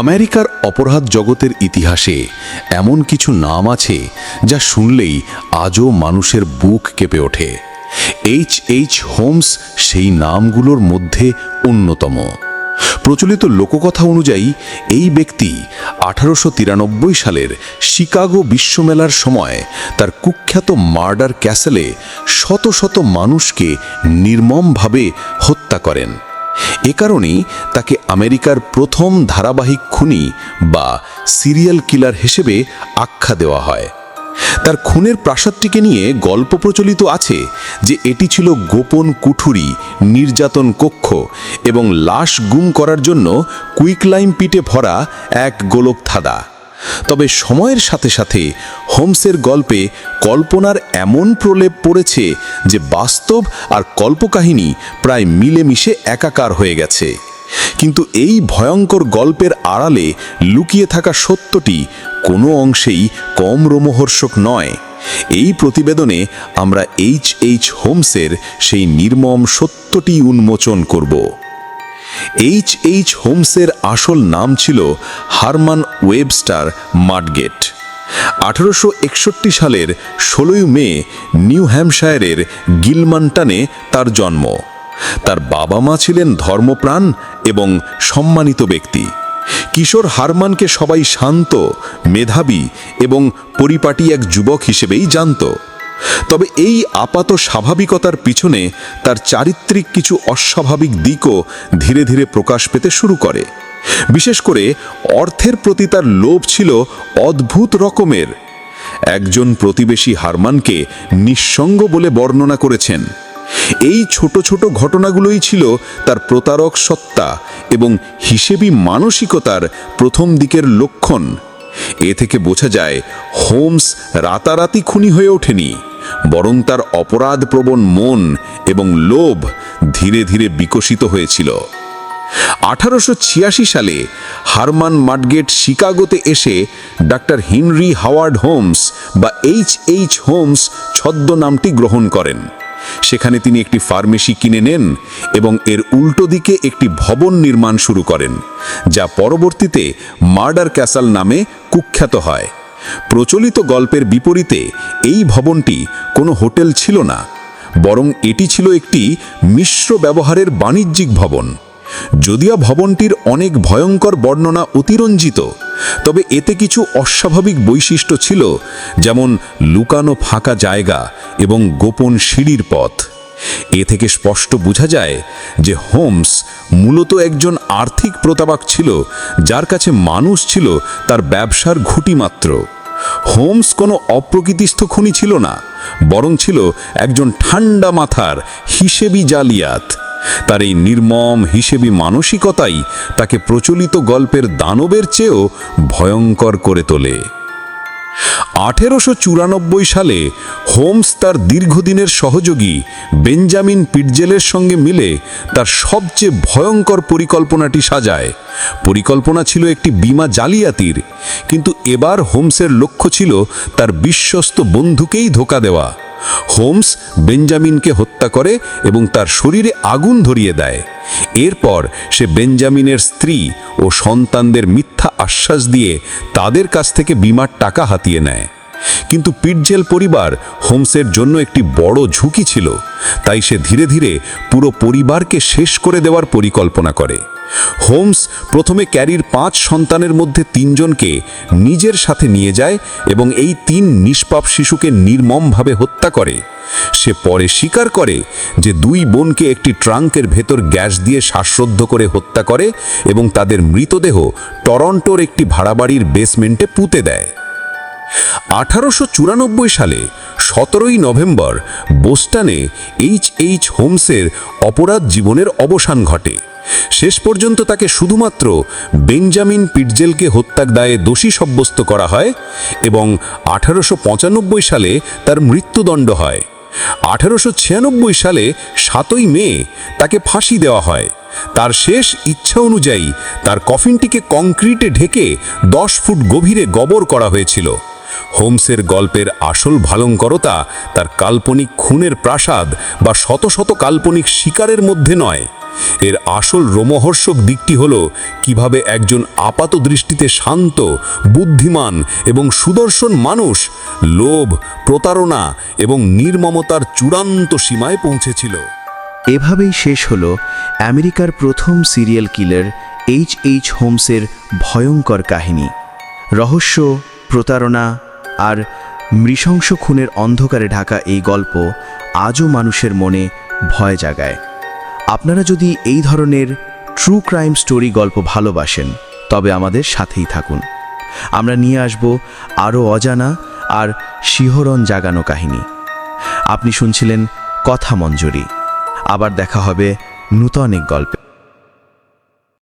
আমেরিকার অপরাধ জগতের ইতিহাসে এমন কিছু নাম আছে যা শুনলেই আজও মানুষের বুক কেঁপে ওঠে। এইচ এইচ হোমস সেই নামগুলোর মধ্যে অন্যতম। প্রচলিত লোককথা অনুযায়ী, এই ব্যক্তি আঠারোশো তিরানব্বই সালের শিকাগো বিশ্বমেলার সময় তার কুখ্যাত মার্ডার ক্যাসেলে শত শত মানুষকে নির্মমভাবে হত্যা করেন। এ কারণেই তাকে আমেরিকার প্রথম ধারাবাহিক খুনি বা সিরিয়াল কিলার হিসেবে আখ্যা দেওয়া হয়। তার খুনের প্রাসাদটিকে নিয়ে গল্প প্রচলিত আছে যে এটি ছিল গোপন কুঠুরি, নির্যাতন কক্ষ এবং লাশ গুম করার জন্য কুইকলাইম পিটে ভরা এক গোলক থাদা তবে সময়ের সাথে সাথে হোমসের গল্পে কল্পনার এমন প্রলেপ পড়েছে যে বাস্তব আর কল্পকাহিনী প্রায় মিলেমিশে একাকার হয়ে গেছে। কিন্তু এই ভয়ঙ্কর গল্পের আড়ালে লুকিয়ে থাকা সত্যটি কোনো অংশেই কম রোমহর্ষক নয়। এই প্রতিবেদনে আমরা এইচ এইচ হোমসের সেই নির্মম সত্যটি উন্মোচন করব। এইচ এইচ হোমসের আসল নাম ছিল হারমান ওয়েবস্টার মাডগেট। আঠারোশো একষট্টি সালের ষোলোই মে নিউ হ্যাম্পশায়ারের গিলমান্টানে তার জন্ম। তার বাবা মা ছিলেন ধর্মপ্রাণ এবং সম্মানিত ব্যক্তি। কিশোর হারমানকে সবাই শান্ত, মেধাবী এবং পরিপাটি এক যুবক হিসেবেই জানত। তবে এই আপাত স্বাভাবিকতার পিছনে তার চারিত্রিক কিছু অস্বাভাবিক দিকও ধীরে ধীরে প্রকাশ পেতে শুরু করে। বিশেষ করে অর্থের প্রতি তার লোভ ছিল অদ্ভুত রকমের। একজন প্রতিবেশী হারমানকে নিঃসঙ্গ বলে বর্ণনা করেছেন। এই ছোট ছোট ঘটনাগুলোই ছিল তার প্রতারক সত্তা এবং হিসেবি মানসিকতার প্রথম দিকের লক্ষণ। এ থেকে বোঝা যায়, হোমস রাতারাতি খুনি হয়ে ওঠেনি। বরং তার অপরাধপ্রবণ মন এবং লোভ ধীরে ধীরে বিকশিত হয়েছিল। আঠারোশো ছিয়াশি সালে হারমান মাডগেট শিকাগোতে এসে ডাক্তার হেনরি হাওয়ার্ড হোমস বা এইচ এইচ হোমস ছদ্ম নামটি গ্রহণ করেন। সেখানে তিনি একটি ফার্মেসি কিনে নেন এবং এর উল্টো দিকে একটি ভবন নির্মাণ শুরু করেন, যা পরবর্তীতে মার্ডার ক্যাসাল নামে কুখ্যাত হয়। প্রচলিত গল্পের বিপরীতে এই ভবনটি কোনো হোটেল ছিল না, বরং এটি ছিল একটি মিশ্র ব্যবহারের বাণিজ্যিক ভবন। যদিও ভবনটির অনেক ভয়ঙ্কর বর্ণনা অতিরঞ্জিত, তবে এতে কিছু অস্বাভাবিক বৈশিষ্ট্য ছিল, যেমন লুকানো ফাঁকা জায়গা এবং গোপন সিঁড়ির পথ। এ থেকে স্পষ্ট বোঝা যায় যে হোমস মূলত একজন আর্থিক প্রতারক ছিল, যার কাছে মানুষ ছিল, তার ব্যবসার ঘুঁটি মাত্র হোমস কোনো অপ্রকৃতিস্থ খুনি ছিল না, বরং ছিল একজন ঠান্ডা মাথার হিসেবি জালিয়াত। তার এই নির্মম হিসেবি মানসিকতাই তাকে প্রচলিত গল্পের দানবের চেয়েও ভয়ঙ্কর করে তোলে। আঠেরোশো চুরানব্বই সালে হোমস তার দীর্ঘদিনের সহযোগী বেঞ্জামিন পিটজেলের সঙ্গে মিলে তার সবচেয়ে ভয়ঙ্কর পরিকল্পনাটি সাজায়। পরিকল্পনা ছিল একটি বিমা জালিয়াতির, কিন্তু এবার হোমসের লক্ষ্য ছিল তার বিশ্বস্ত বন্ধুকেই ধোকা দেওয়া। হোমস বেঞ্জামিনকে হত্যা করে এবং তার শরীরে আগুন ধরিয়ে দেয়। এরপর সে বেঞ্জামিনের স্ত্রী ও সন্তানদের মিথ্যা আশ্বাস দিয়ে তাদের কাছ থেকে বিমার টাকা হাতিয়ে নেয়। কিন্তু পিটজেল পরিবার হোমসের জন্য একটি বড় ঝুঁকি ছিল। তাই সে ধীরে ধীরে পুরো পরিবারকে শেষ করে দেওয়ার পরিকল্পনা করে। হোমস প্রথমে ক্যারির পাঁচ সন্তানের মধ্যে তিনজনকে নিজের সাথে নিয়ে যায় এবং এই তিন নিষ্পাপ শিশুকে নির্মমভাবে হত্যা করে। সে পরে স্বীকার করে যে দুই বোনকে একটি ট্রাঙ্কের ভেতর গ্যাস দিয়ে শ্বাসরুদ্ধ করে হত্যা করে এবং তাদের মৃতদেহ টরন্টোর একটি ভাড়াবাড়ির বেসমেন্টে পুঁতে দেয়। আঠারোশো চুরানব্বই সালে সতেরোই নভেম্বর বোস্টানে এইচ এইচ হোমসের অপরাধ জীবনের অবসান ঘটে। শেষ পর্যন্ত তাকে শুধুমাত্র বেঞ্জামিন পিটজেলকে হত্যার দায়ে দোষী সাব্যস্ত করা হয় এবং আঠারোশো পঁচানব্বই সালে তার মৃত্যুদণ্ড হয়। আঠারোশো ছিয়ানব্বই সালে সাতই মে তাকে ফাঁসি দেওয়া হয়। তার শেষ ইচ্ছা অনুযায়ী তার কফিনটিকে কংক্রিটে ঢেকে দশ ফুট গভীরে গবর করা হয়েছিল। হোমসের গল্পের আসল ভালঙ্করতা তার কাল্পনিক খুনের প্রাসাদ বা শত শত কাল্পনিক শিকারের মধ্যে নয়। এর আসল রোমহর্ষক দিকটি হল কীভাবে একজন আপাত দৃষ্টিতে শান্ত, বুদ্ধিমান এবং সুদর্শন মানুষ লোভ, প্রতারণা এবং নির্মমতার চূড়ান্ত সীমায় পৌঁছেছিল। এভাবেই শেষ হল আমেরিকার প্রথম সিরিয়াল কিলার এইচ এইচ হোমসের ভয়ঙ্কর কাহিনী। রহস্য প্রতারণা আর মৃশংস খুনের অন্ধকারে ঢাকা এই গল্প আজও মানুষের মনে ভয় জাগায়। আপনারা যদি এই ধরনের ট্রু ক্রাইম স্টোরি গল্প ভালোবাসেন, তবে আমাদের সাথেই থাকুন। আমরা নিয়ে আসব আরও অজানা আর শিহরণ জাগানো কাহিনী। আপনি শুনছিলেন কথা মঞ্জুরি। আবার দেখা হবে নূতন এক গল্পে।